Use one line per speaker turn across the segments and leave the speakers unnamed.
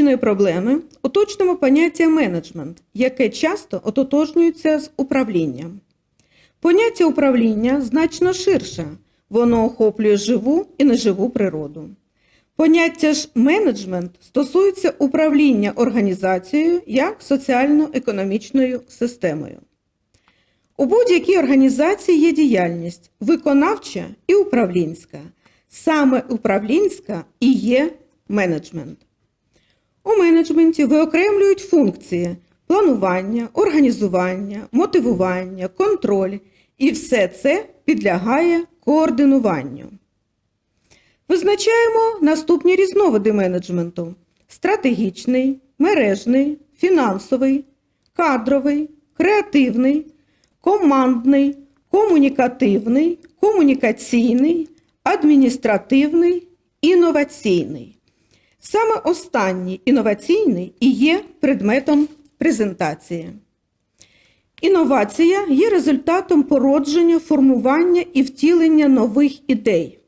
рамках означеної проблеми уточнимо поняття менеджмент, яке часто ототожнюється з управлінням. Поняття управління значно ширше, воно охоплює живу і неживу природу. Поняття ж менеджмент стосується управління організацією як соціально-економічною системою. У будь-якій організації є діяльність виконавча і управлінська. Саме управлінська і є менеджмент. У менеджменті виокремлюють функції планування, організування, мотивування, контроль і все це підлягає координуванню. Визначаємо наступні різновиди менеджменту: стратегічний, мережний, фінансовий, кадровий, креативний, командний, комунікативний, комунікаційний, адміністративний, інноваційний. Саме останній інноваційний і є предметом презентації. Інновація є результатом породження, формування і втілення нових ідей.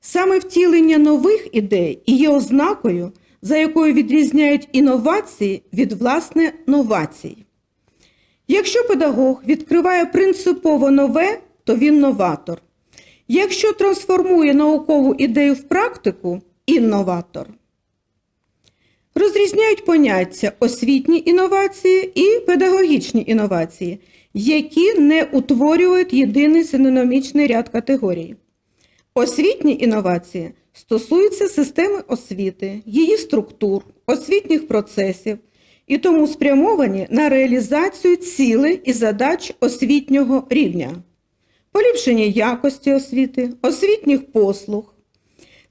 Саме втілення нових ідей і є ознакою, за якою відрізняють інновації від власне новацій. Якщо педагог відкриває принципово нове, то він новатор. Якщо трансформує наукову ідею в практику інноватор. Розрізняють поняття освітні інновації і педагогічні інновації, які не утворюють єдиний синономічний ряд категорій. Освітні інновації стосуються системи освіти, її структур, освітніх процесів і тому спрямовані на реалізацію цілей і задач освітнього рівня, поліпшення якості освіти, освітніх послуг.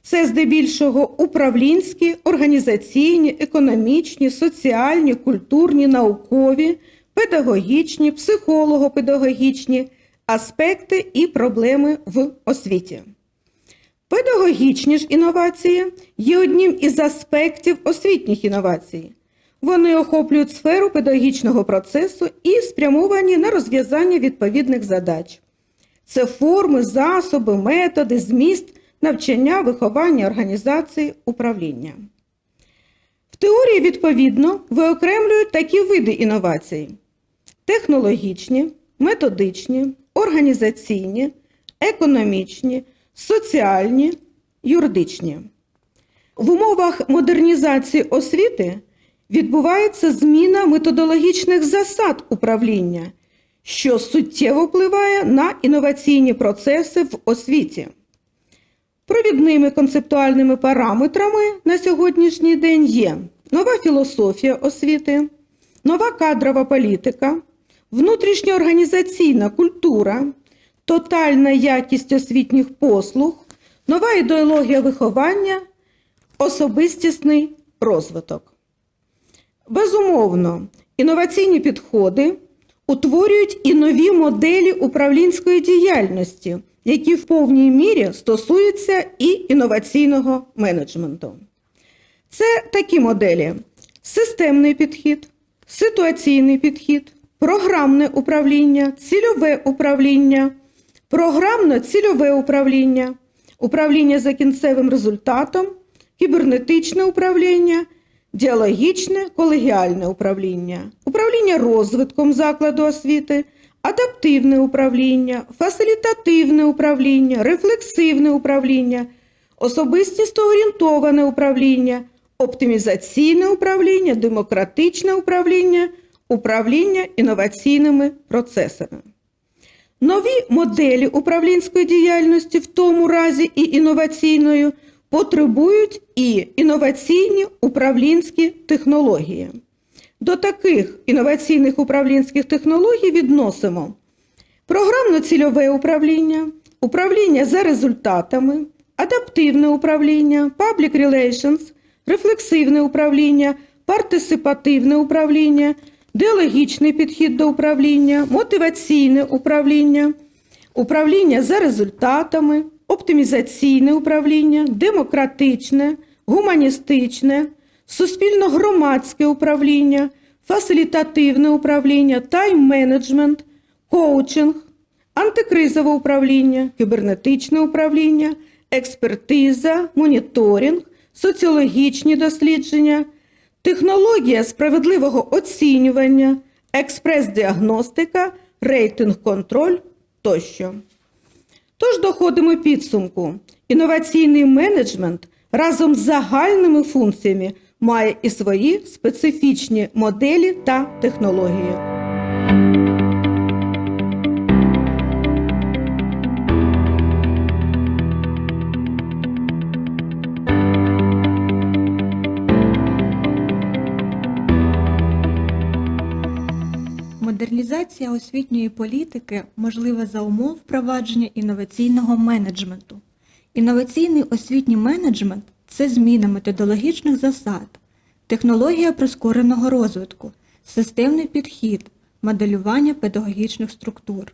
Це здебільшого управлінські, організаційні, економічні, соціальні, культурні, наукові, педагогічні, психолого-педагогічні аспекти і проблеми в освіті. Педагогічні ж інновації є одним із аспектів освітніх інновацій. Вони охоплюють сферу педагогічного процесу і спрямовані на розв'язання відповідних задач. Це форми, засоби, методи, зміст навчання, виховання, організації, управління. В теорії, відповідно, виокремлюють такі види інновацій: технологічні, методичні, організаційні, економічні, соціальні, юридичні. В умовах модернізації освіти відбувається зміна методологічних засад управління, що суттєво впливає на інноваційні процеси в освіті. Провідними концептуальними параметрами на сьогоднішній день є нова філософія освіти, нова кадрова політика, внутрішньоорганізаційна культура, тотальна якість освітніх послуг, нова ідеологія виховання, особистісний розвиток. Безумовно, інноваційні підходи утворюють і нові моделі управлінської діяльності, які в повній мірі стосуються і інноваційного менеджменту. Це такі моделі: системний підхід, ситуаційний підхід, програмне управління, цільове управління, програмно-цільове управління, управління за кінцевим результатом, кібернетичне управління, діалогічне колегіальне управління, управління розвитком закладу освіти, адаптивне управління, фасилітативне управління, рефлексивне управління, особистісто орієнтоване управління, оптимізаційне управління, демократичне управління, управління інноваційними процесами. Нові моделі управлінської діяльності, в тому разі і інноваційною, потребують і інноваційні управлінські технології. До таких інноваційних управлінських технологій відносимо програмно-цільове управління, управління за результатами, адаптивне управління, public relations, рефлексивне управління, партисипативне управління, діалогічний підхід до управління, мотиваційне управління, управління за результатами, оптимізаційне управління, демократичне, гуманістичне, суспільно-громадське управління, фасилітативне управління, тайм-менеджмент, коучинг, антикризове управління, кібернетичне управління, експертиза, моніторинг, соціологічні дослідження, технологія справедливого оцінювання, експрес-діагностика, рейтинг-контроль тощо. Тож доходимо підсумку. Інноваційний менеджмент разом з загальними функціями має і свої специфічні моделі та технології.
Модернізація освітньої політики можлива за умов впровадження інноваційного менеджменту. Інноваційний освітній менеджмент це зміна методологічних засад, технологія прискореного розвитку, системний підхід, моделювання педагогічних структур.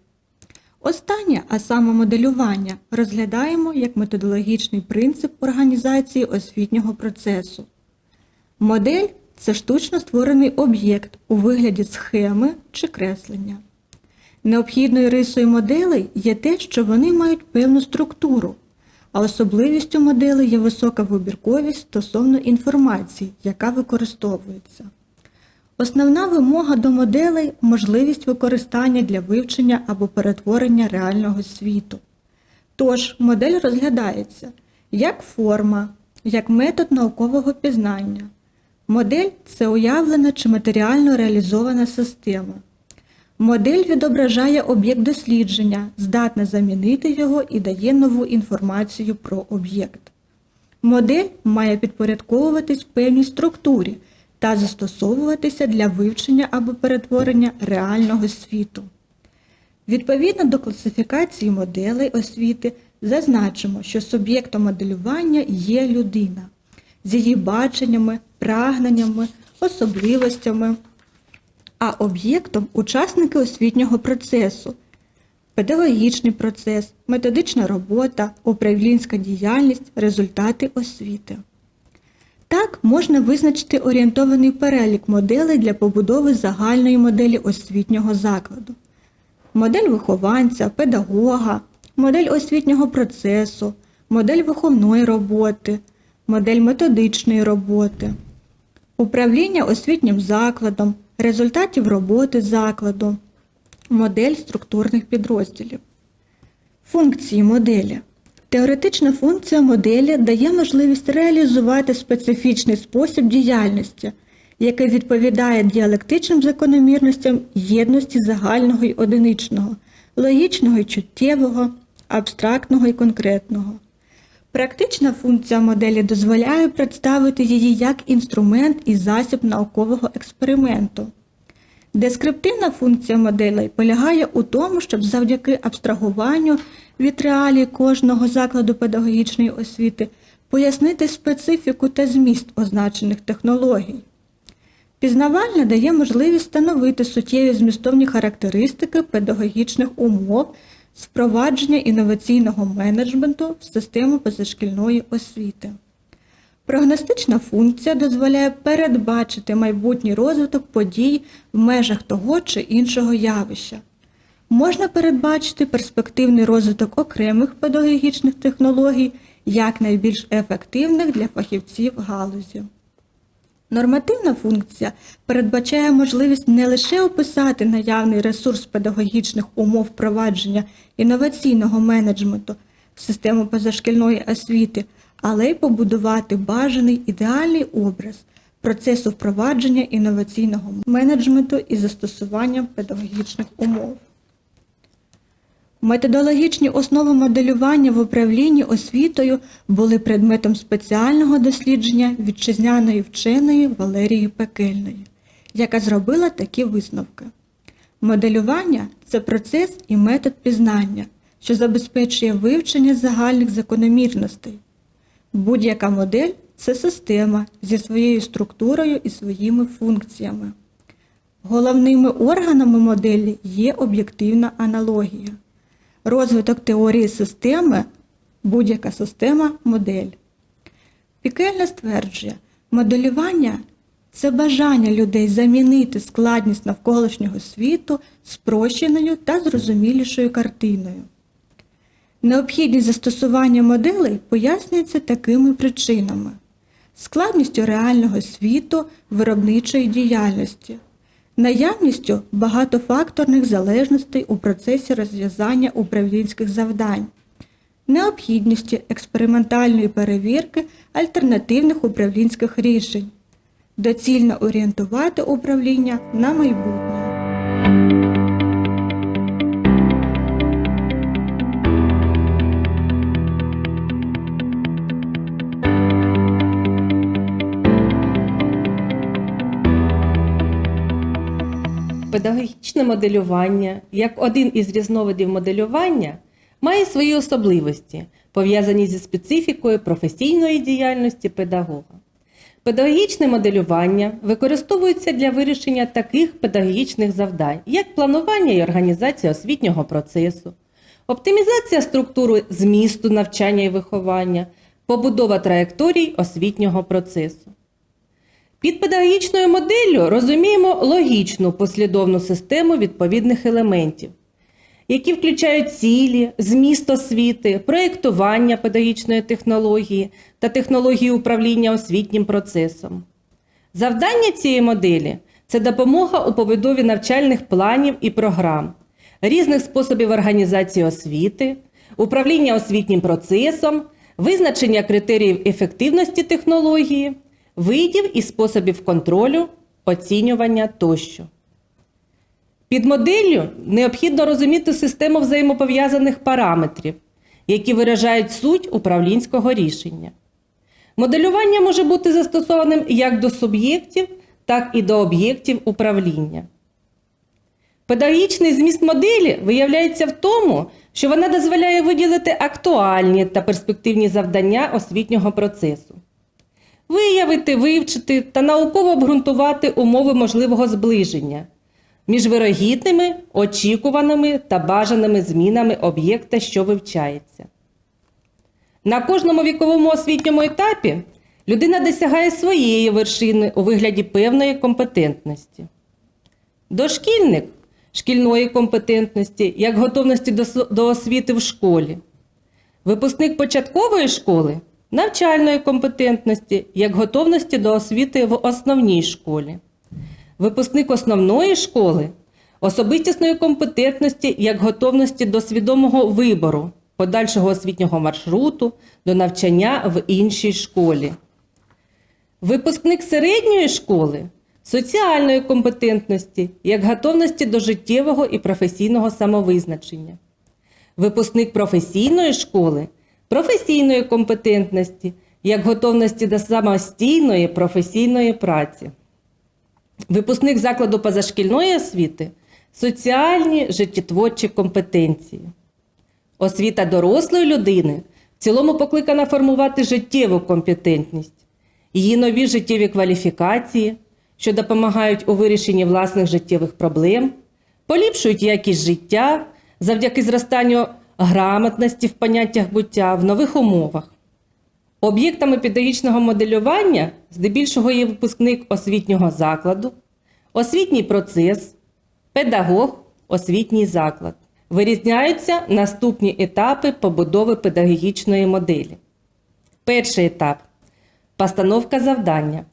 Останнє, а саме моделювання, розглядаємо як методологічний принцип організації освітнього процесу. Модель це штучно створений об'єкт у вигляді схеми чи креслення. Необхідною рисою моделей є те, що вони мають певну структуру, а особливістю моделей є висока вибірковість стосовно інформації, яка використовується. Основна вимога до моделей можливість використання для вивчення або перетворення реального світу. Тож модель розглядається як форма, як метод наукового пізнання. Модель це уявлена чи матеріально реалізована система. Модель відображає об'єкт дослідження, здатна замінити його і дає нову інформацію про об'єкт. Модель має підпорядковуватись певній структурі та застосовуватися для вивчення або перетворення реального світу. Відповідно до класифікації моделей освіти зазначимо, що суб'єктом моделювання є людина з її баченнями, прагненнями, особливостями, а об'єктом учасники освітнього процесу, педагогічний процес, методична робота, управлінська діяльність, результати освіти. Так можна визначити орієнтований перелік моделей для побудови загальної моделі освітнього закладу. Модель вихованця, педагога, модель освітнього процесу, модель виховної роботи, модель методичної роботи, управління освітнім закладом, результатів роботи закладу, модель структурних підрозділів. Функції моделі. Теоретична функція моделі дає можливість реалізувати специфічний спосіб діяльності, який відповідає діалектичним закономірностям єдності загального й одиничного, логічного й чуттєвого, абстрактного й конкретного. Практична функція моделі дозволяє представити її як інструмент і засіб наукового експерименту. Дескриптивна функція моделей полягає у тому, щоб завдяки абстрагуванню від реалій кожного закладу педагогічної освіти пояснити специфіку та зміст означених технологій. Пізнавальна дає можливість встановити суттєві змістовні характеристики педагогічних умов впровадження інноваційного менеджменту в систему позашкільної освіти. Прогностична функція дозволяє передбачити майбутній розвиток подій в межах того чи іншого явища. Можна передбачити перспективний розвиток окремих педагогічних технологій як найбільш ефективних для фахівців галузі. Нормативна функція передбачає можливість не лише описати наявний ресурс педагогічних умов впровадження інноваційного менеджменту в систему позашкільної освіти, але й побудувати бажаний ідеальний образ процесу впровадження інноваційного менеджменту із застосуванням педагогічних умов. Методологічні основи моделювання в управлінні освітою були предметом спеціального дослідження вітчизняної вченої Валерії Пекельної, яка зробила такі висновки. Моделювання це процес і метод пізнання, що забезпечує вивчення загальних закономірностей. Будь-яка модель це система зі своєю структурою і своїми функціями. Головними органами моделі є об'єктивна аналогія. Розвиток теорії системи будь-яка система модель. Пікельна стверджує, моделювання це бажання людей замінити складність навколишнього світу спрощеною та зрозумілішою картиною. Необхідність застосування моделей пояснюється такими причинами. складністю реального світу виробничої діяльності, наявністю багатофакторних залежностей у процесі розв'язання управлінських завдань, необхідністю експериментальної перевірки альтернативних управлінських рішень, доцільно орієнтувати управління на майбутнє.
Педагогічне моделювання, як один із різновидів моделювання, має свої особливості, пов'язані зі специфікою професійної діяльності педагога. Педагогічне моделювання використовується для вирішення таких педагогічних завдань, як планування і організація освітнього процесу, оптимізація структури змісту навчання і виховання, побудова траєкторій освітнього процесу. Під педагогічною моделлю розуміємо логічну послідовну систему відповідних елементів, які включають цілі, зміст освіти, проєктування педагогічної технології та технології управління освітнім процесом. Завдання цієї моделі це допомога у побудові навчальних планів і програм, різних способів організації освіти, управління освітнім процесом, визначення критеріїв ефективності технології, видів і способів контролю, оцінювання тощо. Під моделлю необхідно розуміти систему взаємопов'язаних параметрів, які виражають суть управлінського рішення. Моделювання може бути застосованим як до суб'єктів, так і до об'єктів управління. Педагогічний зміст моделі виявляється в тому, що вона дозволяє виділити актуальні та перспективні завдання освітнього процесу, виявити, вивчити та науково обґрунтувати умови можливого зближення між вирогідними, очікуваними та бажаними змінами об'єкта, що вивчається. На кожному віковому освітньому етапі людина досягає своєї вершини у вигляді певної компетентності. Дошкільник шкільної компетентності, як готовності до, освіти в школі. Випускник початкової школи навчальної компетентності, як готовності до освіти в основній школі. Випускник основної школи особистісної компетентності як готовності до свідомого вибору, подальшого освітнього маршруту, до навчання в іншій школі. Випускник середньої школи соціальної компетентності як готовності до життєвого і професійного самовизначення. Випускник професійної школи професійної компетентності як готовності до самостійної професійної праці. Випускник закладу позашкільної освіти соціальні життєтворчі компетенції. Освіта дорослої людини в цілому покликана формувати життєву компетентність, її нові життєві кваліфікації, що допомагають у вирішенні власних життєвих проблем, поліпшують якість життя завдяки зростанню грамотності в поняттях буття в нових умовах. Об'єктами педагогічного моделювання здебільшого є випускник освітнього закладу, освітній процес, педагог, освітній заклад. Вирізняються наступні етапи побудови педагогічної моделі. Перший етап постановка завдання.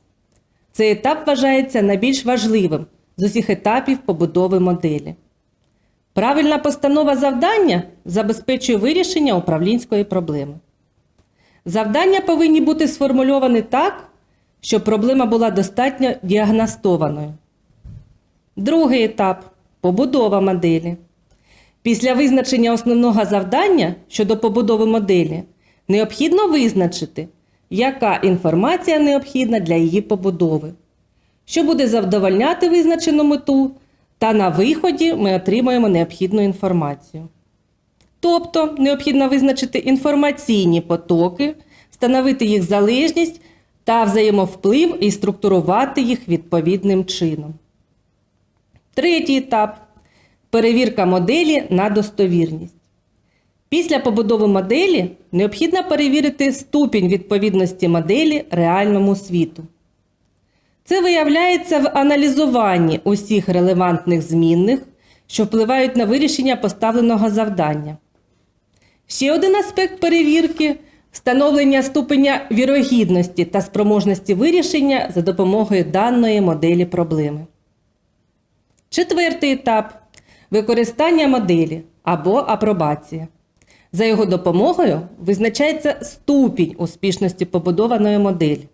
Цей етап вважається найбільш важливим з усіх етапів побудови моделі. Правильна постанова завдання забезпечує вирішення управлінської проблеми. Завдання повинні бути сформульовані так, щоб проблема була достатньо діагностованою. Другий етап побудова моделі. Після визначення основного завдання щодо побудови моделі необхідно визначити, яка інформація необхідна для її побудови, що буде задовольняти визначену мету, та на виході ми отримаємо необхідну інформацію. Тобто необхідно визначити інформаційні потоки, встановити їх залежність та взаємовплив і структурувати їх відповідним чином. Третій етап перевірка моделі на достовірність. Після побудови моделі необхідно перевірити ступінь відповідності моделі реальному світу. Це виявляється в аналізуванні усіх релевантних змінних, що впливають на вирішення поставленого завдання. Ще один аспект перевірки встановлення ступеня вірогідності та спроможності вирішення за допомогою даної моделі проблеми. Четвертий етап використання моделі або апробація. За його допомогою визначається ступінь успішності побудованої моделі.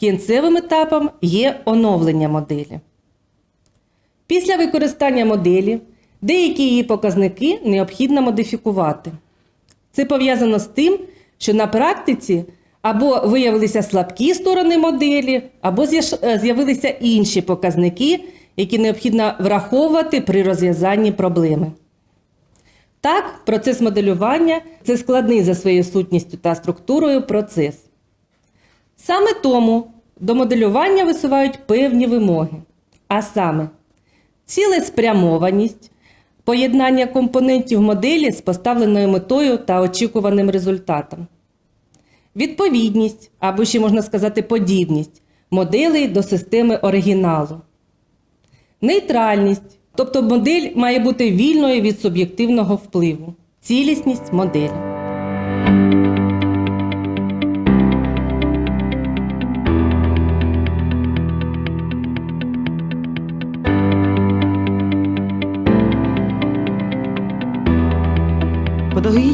Кінцевим етапом є оновлення моделі. Після використання моделі деякі її показники необхідно модифікувати. Це пов'язано з тим, що на практиці або виявилися слабкі сторони моделі, або е, з'явилися інші показники, які необхідно враховувати при розв'язанні проблеми. Так, процес моделювання це складний за своєю сутністю та структурою процес. Саме тому до моделювання висувають певні вимоги, а саме цілеспрямованість, поєднання компонентів моделі з поставленою метою та очікуваним результатом, відповідність або ще можна сказати подібність моделей до системи оригіналу, нейтральність, тобто модель має бути вільною від суб'єктивного впливу, цілісність моделі.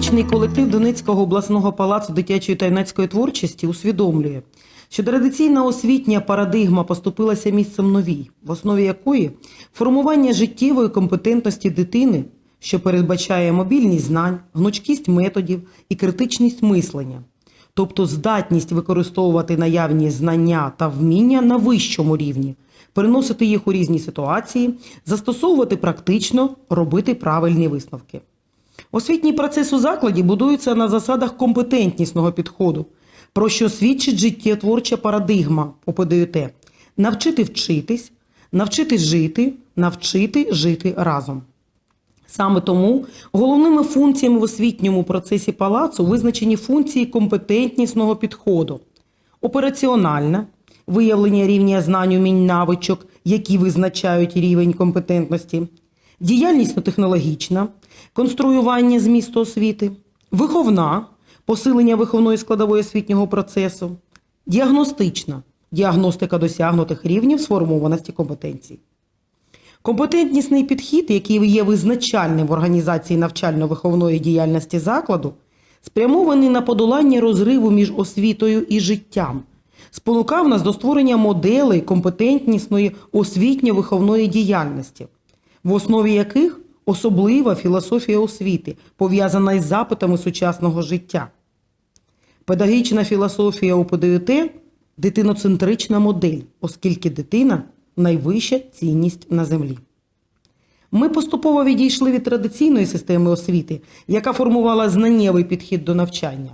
Педагогічний колектив Донецького обласного палацу дитячої та юнацької творчості усвідомлює, що традиційна освітня парадигма поступилася місцем новій, в основі якої формування життєвої компетентності дитини, що передбачає мобільність знань, гнучкість методів і критичність мислення, тобто здатність використовувати наявні знання та вміння на вищому рівні, переносити їх у різні ситуації, застосовувати практично, робити правильні висновки. Освітній процес у закладі будується на засадах компетентнісного підходу, про що свідчить життєтворча парадигма ОПДЮТ – навчити вчитись, навчити жити, навчити жити разом. Саме тому головними функціями в освітньому процесі палацу визначені функції компетентнісного підходу: операціональна виявлення рівня знань, умінь, навичок, які визначають рівень компетентності, діяльнісно-технологічна, конструювання змісту освіти, виховна, посилення виховної складової освітнього процесу, діагностична, діагностика досягнутих рівнів сформованості компетенцій. Компетентнісний підхід, який є визначальним в організації навчально-виховної діяльності закладу, спрямований на подолання розриву між освітою і життям, спонукав нас до створення моделей компетентнісної освітньо-виховної діяльності, в основі яких особлива філософія освіти, пов'язана із запитами сучасного життя. Педагогічна філософія ОПДЮТ – дитиноцентрична модель, оскільки дитина найвища цінність на землі. Ми поступово відійшли від традиційної системи освіти, яка формувала знаннєвий підхід до навчання.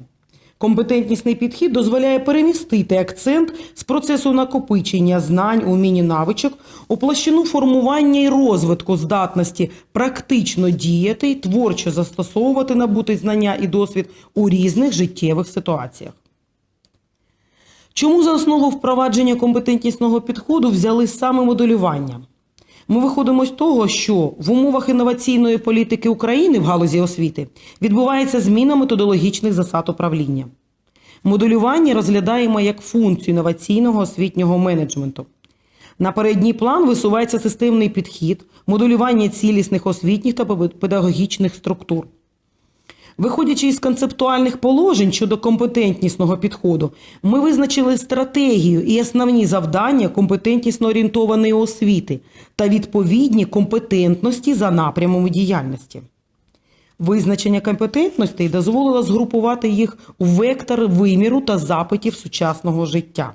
Компетентнісний підхід дозволяє перемістити акцент з процесу накопичення знань, умінь і навичок у площину формування і розвитку здатності практично діяти й творчо застосовувати набуті знання і досвід у різних життєвих ситуаціях. Чому за основу впровадження компетентнісного підходу взяли саме моделювання? Ми виходимо з того, що в умовах інноваційної політики України в галузі освіти відбувається зміна методологічних засад управління. Моделювання розглядаємо як функцію інноваційного освітнього менеджменту. На передній план висувається системний підхід, моделювання цілісних освітніх та педагогічних структур. Виходячи із концептуальних положень щодо компетентнісного підходу, ми визначили стратегію і основні завдання компетентнісно орієнтованої освіти та відповідні компетентності за напрямами діяльності. Визначення компетентностей дозволило згрупувати їх у вектор виміру та запитів сучасного життя.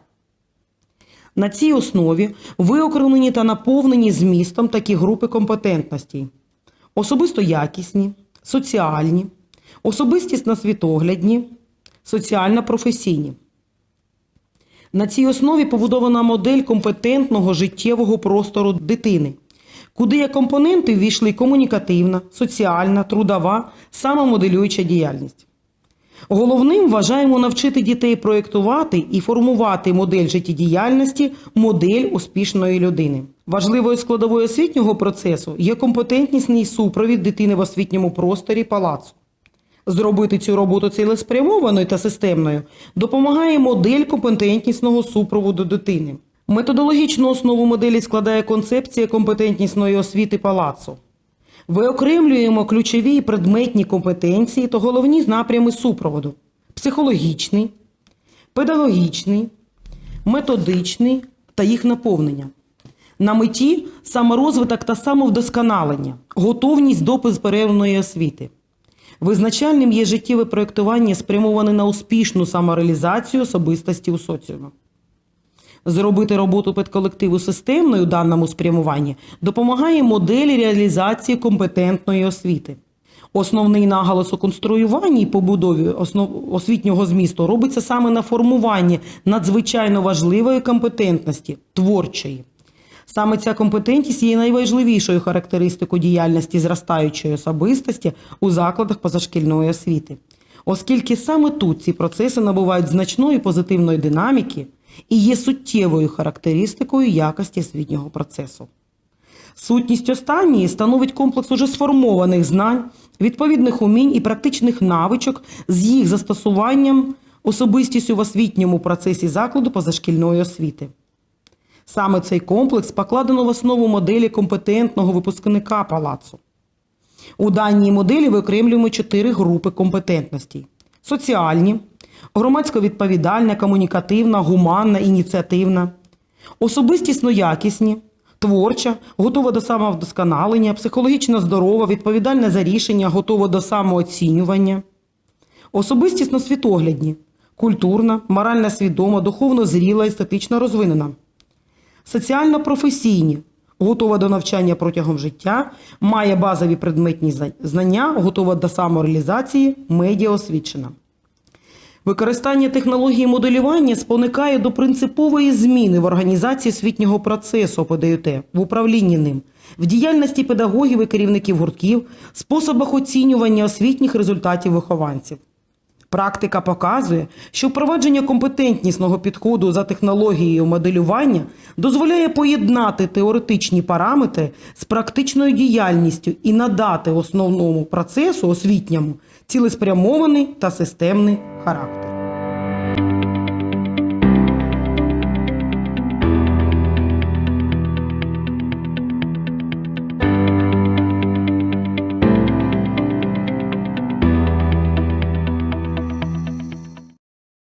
На цій основі виокремлені та наповнені змістом такі групи компетентностей: особисто якісні, соціальні, особистісно-світоглядні, соціально-професійні. На цій основі побудована модель компетентного життєвого простору дитини, куди як компоненти ввійшли комунікативна, соціальна, трудова, самомоделююча діяльність. Головним вважаємо навчити дітей проєктувати і формувати модель життєдіяльності, модель успішної людини. Важливою складовою освітнього процесу є компетентнісний супровід дитини в освітньому просторі палацу. Зробити цю роботу цілеспрямованою та системною допомагає модель компетентнісного супроводу дитини. Методологічну основу моделі складає концепція компетентнісної освіти палацу. Виокремлюємо ключові і предметні компетенції та головні напрями супроводу: психологічний, педагогічний, методичний та їх наповнення. На меті саморозвиток та самовдосконалення, готовність до безперервної освіти. Визначальним є життєве проєктування, спрямоване на успішну самореалізацію особистості у соціумі. Зробити роботу педколективу системною у даному спрямуванні допомагає моделі реалізації компетентної освіти. Основний наголос у конструюванні і побудові освітнього змісту робиться саме на формуванні надзвичайно важливої компетентності творчої. Саме ця компетентність є найважливішою характеристикою діяльності зростаючої особистості у закладах позашкільної освіти, оскільки саме тут ці процеси набувають значної позитивної динаміки і є суттєвою характеристикою якості освітнього процесу. Сутність останньої становить комплекс уже сформованих знань, відповідних умінь і практичних навичок з їх застосуванням особистістю в освітньому процесі закладу позашкільної освіти. Саме цей комплекс покладено в основу моделі компетентного випускника палацу. У даній моделі виокремлюємо чотири групи компетентностей: соціальні, громадсько відповідальна, комунікативна, гуманна, ініціативна, особистісно якісні, творча, готова до самовдосконалення, психологічно здорова, відповідальна за рішення, готова до самооцінювання, особистісно світоглядні, культурна, морально свідома, духовно зріла, естетично розвинена соціально-професійні, готова до навчання протягом життя, має базові предметні знання, готова до самореалізації, медіаосвічена. Використання технології моделювання спонукає до принципової зміни в організації освітнього процесу ПДЮТ, в управлінні ним, в діяльності педагогів і керівників гуртків, способах оцінювання освітніх результатів вихованців. Практика показує, що впровадження компетентнісного підходу за технологією моделювання дозволяє поєднати теоретичні параметри з практичною діяльністю і надати основному процесу освітньому цілеспрямований та системний характер.